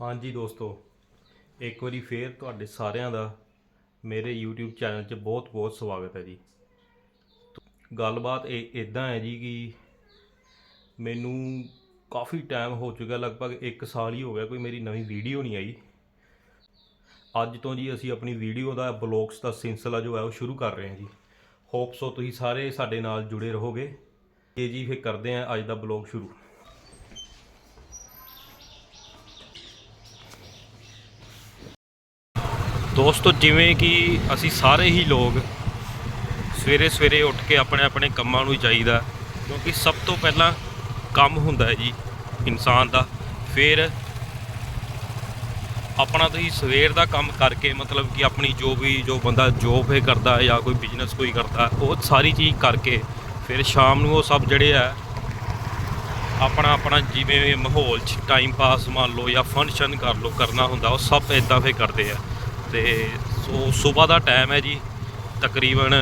ਹਾਂਜੀ ਦੋਸਤੋ, ਇੱਕ ਵਾਰੀ ਫੇਰ ਤੁਹਾਡੇ ਸਾਰਿਆਂ ਦਾ ਮੇਰੇ YouTube ਚੈਨਲ 'ਚ ਬਹੁਤ-ਬਹੁਤ ਸਵਾਗਤ ਹੈ ਜੀ। ਗੱਲਬਾਤ ਇਹ ਇਦਾਂ ਹੈ ਜੀ ਕਿ ਮੈਨੂੰ ਕਾਫੀ ਟਾਈਮ ਹੋ ਚੁੱਕਾ ਲਗਭਗ 1 ਸਾਲ ਹੀ ਹੋ ਗਿਆ ਕੋਈ ਮੇਰੀ ਨਵੀਂ ਵੀਡੀਓ ਨਹੀਂ ਆਈ। ਅੱਜ ਤੋਂ ਜੀ ਅਸੀਂ ਆਪਣੀ ਵੀਡੀਓ ਦਾ ਬਲੌਗਸ ਦਾ ਸਿਲਸਿਲਾ ਜੋ ਹੈ ਉਹ ਸ਼ੁਰੂ ਕਰ ਰਹੇ ਹਾਂ ਜੀ। ਹੋਪ ਸੋ ਤੁਸੀਂ ਸਾਰੇ ਸਾਡੇ ਨਾਲ ਜੁੜੇ ਰਹੋਗੇ। ਇਹ ਜੀ ਫਿਰ ਕਰਦੇ ਹਾਂ ਅੱਜ ਦਾ ਬਲੌਗ ਸ਼ੁਰੂ। ਦੋਸਤੋ, ਜਿਵੇਂ ਕਿ ਅਸੀਂ ਸਾਰੇ ਹੀ ਲੋਕ ਸਵੇਰੇ ਸਵੇਰੇ ਉੱਠ ਕੇ ਆਪਣੇ ਆਪਣੇ ਕੰਮਾਂ ਨੂੰ ਜਾਈਦਾ, ਕਿਉਂਕਿ ਸਭ ਤੋਂ ਪਹਿਲਾਂ ਕੰਮ ਹੁੰਦਾ ਹੈ ਜੀ, ਇਨਸਾਨ ਦਾ। ਫਿਰ ਆਪਣਾ ਤੁਸੀਂ ਸਵੇਰ ਦਾ ਕੰਮ ਕਰਕੇ, ਮਤਲਬ ਕਿ ਆਪਣੀ ਜੋ ਵੀ, ਜੋ ਬੰਦਾ ਜੋਬ ਹੈ ਕਰਦਾ ਜਾਂ ਕੋਈ ਬਿਜ਼ਨਸ ਕੋਈ ਕਰਦਾ, ਉਹ ਸਾਰੀ ਚੀਜ਼ ਕਰਕੇ, ਫਿਰ ਸ਼ਾਮ ਨੂੰ ਉਹ ਸਭ ਜਿਹੜੇ ਆ, ਆਪਣਾ ਆਪਣਾ ਜਿਵੇਂ ਮਾਹੌਲ 'ਚ ਟਾਈਮ ਪਾਸ ਮੰਨ ਲਓ ਜਾਂ ਫੰਕਸ਼ਨ ਕਰ ਲਓ, ਕਰਨਾ ਹੁੰਦਾ, ਉਹ ਸਭ ਇਦਾਂ ਫੇ ਕਰਦੇ ਆ। ਤੇ ਸੋ ਸਵੇਰ ਦਾ ਟਾਈਮ ਹੈ ਜੀ। ਤਕਰੀਬਨ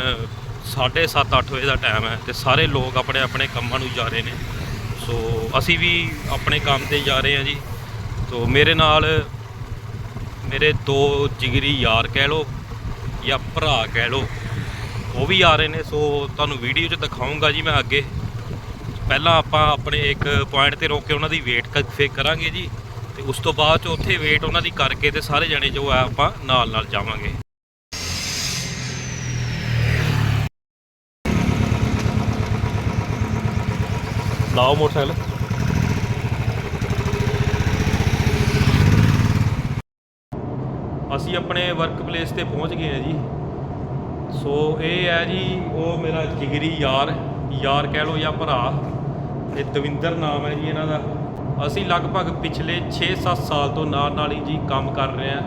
7:30 8 ਵਜੇ ਦਾ ਟਾਈਮ ਹੈ ਤੇ ਸਾਰੇ ਲੋਕ ਆਪਣੇ ਆਪਣੇ ਕੰਮਾਂ ਨੂੰ ਜਾ ਰਹੇ ਨੇ। ਸੋ ਅਸੀਂ ਵੀ ਆਪਣੇ ਕੰਮ ਤੇ ਜਾ ਰਹੇ ਹਾਂ ਜੀ। ਸੋ ਮੇਰੇ ਨਾਲ ਮੇਰੇ ਦੋ ਜਿਗਰੀ ਯਾਰ ਕਹਿ ਲਓ ਜਾਂ ਭਰਾ ਕਹਿ ਲਓ, ਉਹ ਵੀ ਆ ਰਹੇ ਨੇ। ਸੋ ਤੁਹਾਨੂੰ ਵੀਡੀਓ 'ਚ ਦਿਖਾਉਂਗਾ ਜੀ ਮੈਂ ਅੱਗੇ। ਪਹਿਲਾਂ ਆਪਾਂ ਆਪਣੇ ਇੱਕ ਪੁਆਇੰਟ ਤੇ ਰੋਕ ਕੇ ਉਹਨਾਂ ਦੀ ਵੇਟ ਫੇਕ ਕਰਾਂਗੇ ਜੀ। ਤੇ ਉਸ ਤੋਂ ਬਾਅਦ ਚ ਉੱਥੇ ਵੇਟ ਉਹਨਾਂ ਦੀ ਕਰਕੇ ਤੇ ਸਾਰੇ ਜਣੇ ਜੋ ਆ ਆਪਾਂ ਨਾਲ ਨਾਲ ਜਾਵਾਂਗੇ। ਲਾਓ ਮੋਟਰਸਾਈਕਲ। ਅਸੀਂ ਆਪਣੇ ਵਰਕ ਪਲੇਸ ਤੇ ਪਹੁੰਚ ਗਏ ਹਾਂ ਜੀ। ਸੋ ਇਹ ਹੈ ਜੀ, ਉਹ ਮੇਰਾ ਜਿਗਰੀ ਯਾਰ ਯਾਰ ਕਹਿ ਲਓ ਜਾਂ ਭਰਾ। ਇਹ ਦਵਿੰਦਰ ਨਾਮ ਹੈ ਜੀ ਇਹਨਾਂ ਦਾ। ਅਸੀਂ ਲਗਭਗ ਪਿਛਲੇ 6-7 ਸਾਲ ਤੋਂ ਨਾਲ ਨਾਲ ਹੀ ਜੀ ਕੰਮ ਕਰ ਰਹੇ ਹਾਂ।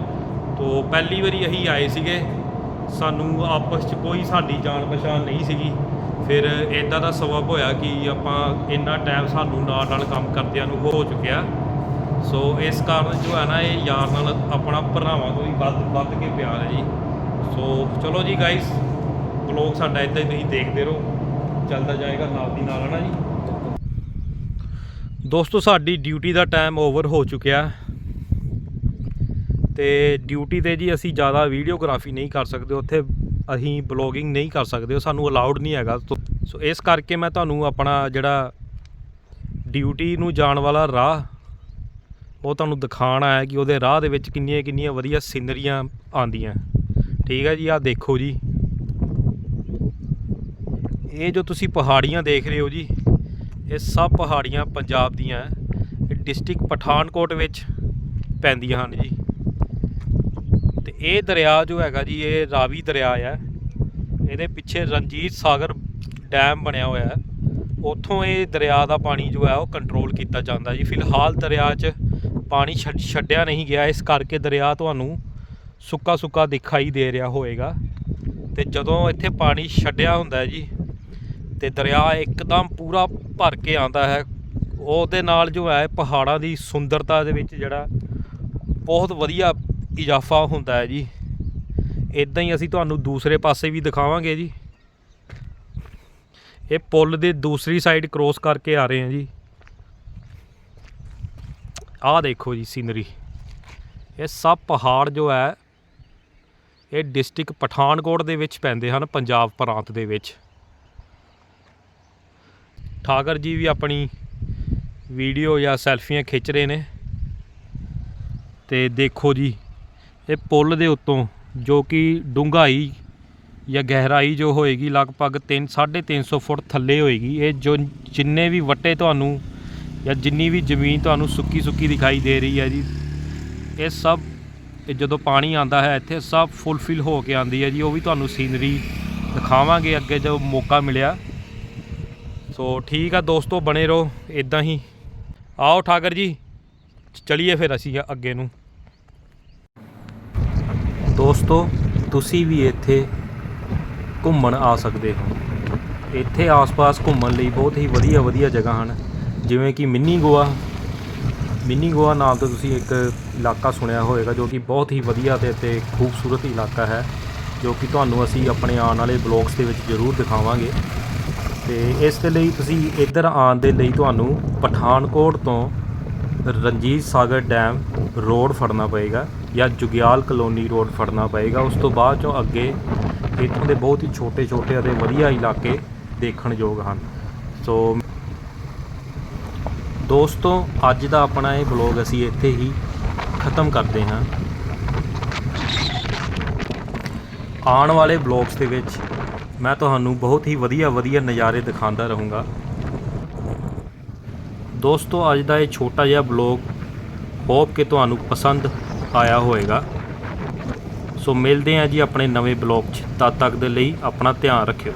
ਤੋਂ ਪਹਿਲੀ ਵਾਰੀ ਅਸੀਂ ਆਏ ਸੀਗੇ। ਸਾਨੂੰ ਆਪਸ 'ਚ ਕੋਈ ਸਾਡੀ ਜਾਣ ਪਛਾਣ ਨਹੀਂ ਸੀਗੀ। ਫਿਰ ਇਦਾਂ ਦਾ ਸਬਬ ਹੋਇਆ ਕਿ ਆਪਾਂ ਇੰਨਾ ਟਾਈਮ ਸਾਨੂੰ ਨਾਲ ਨਾਲ ਕੰਮ ਕਰਦਿਆਂ ਨੂੰ ਹੋ ਚੁੱਕਿਆ। ਸੋ ਇਸ ਕਾਰਨ ਜੋ ਹੈ ਨਾ, ਇਹ ਯਾਰ ਨਾਲ ਆਪਣਾ ਭਰਾਵਾਂ ਤੋਂ ਵੀ ਵੱਧ ਵੱਧ ਕੇ ਪਿਆਰ ਹੈ ਜੀ। ਸੋ ਚਲੋ ਜੀ ਗਾਇਸ ਬਲੌਗ ਸਾਡਾ ਇਦਾਂ ਹੀ ਤੁਸੀਂ ਦੇਖਦੇ ਰਹੋ। ਚੱਲਦਾ ਜਾਏਗਾ ਨਾਲ ਦੀ ਨਾਲ, ਹੈ ਨਾ ਜੀ? ਦੋਸਤੋ, ਸਾਡੀ ਡਿਊਟੀ ਦਾ ਟਾਈਮ ਓਵਰ ਹੋ ਚੁੱਕਿਆ। ਤੇ ਡਿਊਟੀ ਤੇ ਜੀ ਅਸੀਂ ਜ਼ਿਆਦਾ ਵੀਡੀਓਗ੍ਰਾਫੀ ਨਹੀਂ ਕਰ ਸਕਦੇ। ਉੱਥੇ ਅਸੀਂ ਬਲੌਗਿੰਗ ਨਹੀਂ ਕਰ ਸਕਦੇ। ਸਾਨੂੰ ਅਲਾਉਡ ਨਹੀਂ ਹੈਗਾ। ਸੋ ਇਸ ਕਰਕੇ ਮੈਂ ਤੁਹਾਨੂੰ ਆਪਣਾ ਜਿਹੜਾ ਡਿਊਟੀ ਨੂੰ ਜਾਣ ਵਾਲਾ ਰਾਹ, ਉਹ ਤੁਹਾਨੂੰ ਦਿਖਾਣ ਆਇਆ ਕਿ ਉਹਦੇ ਰਾਹ ਦੇ ਵਿੱਚ ਕਿੰਨੀਆਂ ਕਿੰਨੀਆਂ ਵਧੀਆ ਸਿਨਰੀਆਂ ਆਉਂਦੀਆਂ। ਠੀਕ ਹੈ ਜੀ, ਆਹ ਦੇਖੋ ਜੀ। ਇਹ ਜੋ ਤੁਸੀਂ ਪਹਾੜੀਆਂ ਦੇਖ ਰਹੇ ਹੋ ਜੀ ਇਹ ਸਭ ਪਹਾੜੀਆਂ ਪੰਜਾਬ ਦੀਆਂ ਡਿਸਟ੍ਰਿਕਟ ਪਠਾਨਕੋਟ ਵਿੱਚ ਪੈਂਦੀਆਂ ਹਨ ਜੀ। ਤੇ ਇਹ ਦਰਿਆ ਜੋ ਹੈਗਾ ਜੀ, ਇਹ ਰਾਵੀ ਦਰਿਆ ਹੈ ਇਹਦੇ ਪਿੱਛੇ ਰਣਜੀਤ ਸਾਗਰ ਡੈਮ ਬਣਿਆ ਹੋਇਆ ਹੈ। ਉੱਥੋਂ ਇਹ ਦਰਿਆ ਦਾ ਪਾਣੀ ਜੋ ਹੈ, ਉਹ ਕੰਟਰੋਲ ਕੀਤਾ ਜਾਂਦਾ ਜੀ। ਫਿਲਹਾਲ ਦਰਿਆ 'ਚ ਪਾਣੀ ਛੱਡ- ਛੱਡਿਆ ਨਹੀਂ ਗਿਆ। ਇਸ ਕਰਕੇ ਦਰਿਆ ਤੁਹਾਨੂੰ ਸੁੱਕਾ ਸੁੱਕਾ ਦਿਖਾਈ ਦੇ ਰਿਹਾ ਹੋਵੇਗਾ ਤੇ ਜਦੋਂ ਇੱਥੇ ਪਾਣੀ ਛੱਡਿਆ ਹੁੰਦਾ ਜੀ ਤੇ ਦਰਿਆ ਇੱਕਦਮ ਪੂਰਾ ਭਰ ਕੇ ਆਉਂਦਾ ਹੈ। ਉਹਦੇ ਨਾਲ ਜੋ ਹੈ, ਪਹਾੜਾਂ ਦੀ ਸੁੰਦਰਤਾ ਦੇ ਵਿੱਚ ਜਿਹੜਾ ਬਹੁਤ ਵਧੀਆ ਇਜ਼ਾਫਾ ਹੁੰਦਾ ਹੈ ਜੀ। ਇਦਾਂ ਹੀ ਅਸੀਂ ਤੁਹਾਨੂੰ ਦੂਸਰੇ ਪਾਸੇ ਵੀ ਦਿਖਾਵਾਂਗੇ ਜੀ। ਇਹ ਪੁਲ ਦੇ ਦੂਸਰੀ ਸਾਈਡ ਕ੍ਰੋਸ ਕਰਕੇ ਆ ਰਹੇ ਹਾਂ ਜੀ। ਆਹ ਦੇਖੋ ਜੀ ਸੀਨਰੀ ਇਹ ਸਭ ਪਹਾੜ ਜੋ ਹੈ, ਇਹ ਡਿਸਟ੍ਰਿਕਟ ਪਠਾਨਕੋਟ ਦੇ ਵਿੱਚ ਪੈਂਦੇ ਹਨ, ਪੰਜਾਬ ਪ੍ਰਾਂਤ ਦੇ ਵਿੱਚ। ਠਾਕਰ ਜੀ ਵੀ ਆਪਣੀ ਵੀਡੀਓ ਜਾਂ ਸੈਲਫੀਆਂ ਖਿੱਚ ਰਹੇ ਨੇ। ਤੇ ਦੇਖੋ ਜੀ, ਇਹ ਪੁੱਲ ਦੇ ਉੱਤੋਂ ਜੋ ਕਿ ਡੂੰਘਾਈ ਜਾਂ ਗਹਿਰਾਈ ਜੋ ਹੋਏਗੀ ਲਗਭਗ 3 350 ਫੁੱਟ ਥੱਲੇ ਹੋਏਗੀ। ਇਹ ਜੋ ਜਿੰਨੇ ਵੀ ਵੱਟੇ ਤੁਹਾਨੂੰ ਜਾਂ ਜਿੰਨੀ ਵੀ ਜ਼ਮੀਨ ਤੁਹਾਨੂੰ ਸੁੱਕੀ ਸੁੱਕੀ ਦਿਖਾਈ ਦੇ ਰਹੀ ਹੈ ਜੀ, ਇਹ ਸਭ ਇਹ ਜਦੋਂ ਪਾਣੀ ਆਂਦਾ ਹੈ, ਇੱਥੇ ਸਭ ਫੁੱਲਫਿਲ ਹੋ ਕੇ ਆਂਦੀ ਹੈ ਜੀ। ਉਹ ਵੀ ਤੁਹਾਨੂੰ ਸੀਨਰੀ ਦਿਖਾਵਾਂਗੇ ਅੱਗੇ ਜਦੋਂ ਮੌਕਾ ਮਿਲਿਆ। ਸੋ ਠੀਕ ਆ ਦੋਸਤੋ, ਬਣੇ ਰਹੋ ਇਦਾਂ ਹੀ। ਆਓ ਠਾਕਰ ਜੀ, ਚਲਿਏ ਫਿਰ ਅਸੀਂ ਅੱਗੇ ਨੂੰ। ਦੋਸਤੋ, ਤੁਸੀਂ ਵੀ ਇੱਥੇ ਘੁੰਮਣ ਆ ਸਕਦੇ ਹੋ। ਇੱਥੇ ਆਸ-ਪਾਸ ਘੁੰਮਣ ਲਈ ਬਹੁਤ ਹੀ ਵਧੀਆ ਵਧੀਆ ਜਗ੍ਹਾ ਹਨ, ਜਿਵੇਂ ਕਿ ਮਿੰਨੀ ਗੋਆ। ਮਿੰਨੀ ਗੋਆ ਨਾਮ ਤੋਂ ਤੁਸੀਂ ਇੱਕ ਇਲਾਕਾ ਸੁਣਿਆ ਹੋਵੇਗਾ, ਜੋ ਕਿ ਬਹੁਤ ਹੀ ਵਧੀਆ ਤੇ ਤੇ ਖੂਬਸੂਰਤ ਇਲਾਕਾ ਹੈ, ਜੋ ਕਿ ਤੁਹਾਨੂੰ ਅਸੀਂ ਆਪਣੇ ਆਉਣ ਵਾਲੇ ਬਲੌਗਸ ਦੇ ਵਿੱਚ ਜ਼ਰੂਰ ਦਿਖਾਵਾਂਗੇ। ਤੇ ਇਸ ਦੇ ਲਈ ਤੁਸੀਂ ਇੱਧਰ ਆਉਣ ਦੇ ਲਈ ਤੁਹਾਨੂੰ ਪਠਾਨਕੋਟ ਤੋਂ ਰਣਜੀਤ ਸਾਗਰ ਡੈਮ ਰੋਡ ਫੜਨਾ ਪਏਗਾ ਜਾਂ ਜੁਗਿਆਲ ਕਲੋਨੀ ਰੋਡ ਫੜਨਾ ਪਏਗਾ। ਉਸ ਤੋਂ ਬਾਅਦ ਚੋਂ ਅੱਗੇ ਇੱਥੋਂ ਦੇ ਬਹੁਤ ਹੀ ਛੋਟੇ ਛੋਟੇ ਅਤੇ ਵਧੀਆ ਇਲਾਕੇ ਦੇਖਣਯੋਗ ਹਨ। ਸੋ ਦੋਸਤੋ, ਅੱਜ ਦਾ ਆਪਣਾ ਇਹ ਬਲੌਗ ਅਸੀਂ ਇੱਥੇ ਹੀ ਖਤਮ ਕਰਦੇ ਹਾਂ। ਆਉਣ ਵਾਲੇ ਬਲੌਗਸ ਦੇ ਵਿੱਚ ਮੈਂ ਤੁਹਾਨੂੰ ਬਹੁਤ ਹੀ ਵਧੀਆ ਵਧੀਆ ਨਜ਼ਾਰੇ ਦਿਖਾਉਂਦਾ ਰਹੂੰਗਾ। ਦੋਸਤੋ, ਅੱਜ ਦਾ ਇਹ ਛੋਟਾ ਜਿਹਾ ਬਲੌਗ ਹੋਪ ਕਿ ਤੁਹਾਨੂੰ ਪਸੰਦ ਆਇਆ ਹੋਵੇਗਾ। ਸੋ ਮਿਲਦੇ ਹਾਂ ਜੀ ਆਪਣੇ ਨਵੇਂ ਬਲੌਗ 'ਚ। ਤਦ ਤੱਕ ਦੇ ਲਈ ਆਪਣਾ ਧਿਆਨ ਰੱਖਿਓ।